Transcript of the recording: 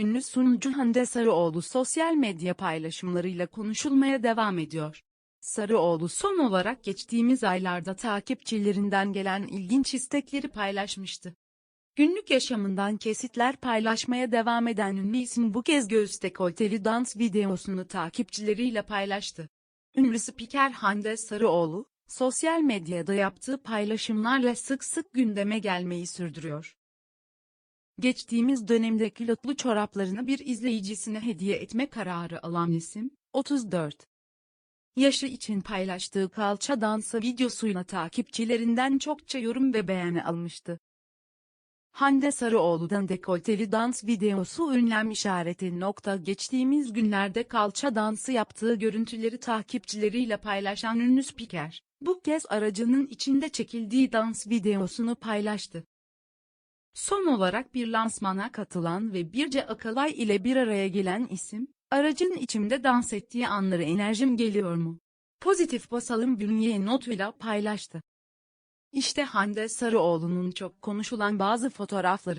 Ünlü sunucu Hande Sarıoğlu sosyal medya paylaşımlarıyla konuşulmaya devam ediyor. Sarıoğlu son olarak geçtiğimiz aylarda takipçilerinden gelen ilginç istekleri paylaşmıştı. Günlük yaşamından kesitler paylaşmaya devam eden ünlü isim bu kez göğüs dekolteli dans videosunu takipçileriyle paylaştı. Ünlü spiker Hande Sarıoğlu, sosyal medyada yaptığı paylaşımlarla sık sık gündeme gelmeyi sürdürüyor. Geçtiğimiz dönemde kilotlu çoraplarını bir izleyicisine hediye etme kararı alan isim, 34 yaşı için paylaştığı kalça dansı videosuyla takipçilerinden çokça yorum ve beğeni almıştı. Hande Sarıoğlu'dan dekolteli dans videosu ünlem işareti nokta geçtiğimiz günlerde kalça dansı yaptığı görüntüleri takipçileriyle paylaşan ünlü spiker, bu kez aracının içinde çekildiği dans videosunu paylaştı. Son olarak bir lansmana katılan ve Birce Akalay ile bir araya gelen isim, aracın içimde dans ettiği anları enerjim geliyor mu? Pozitif basalım bünye notuyla paylaştı. İşte Hande Sarıoğlu'nun çok konuşulan bazı fotoğrafları.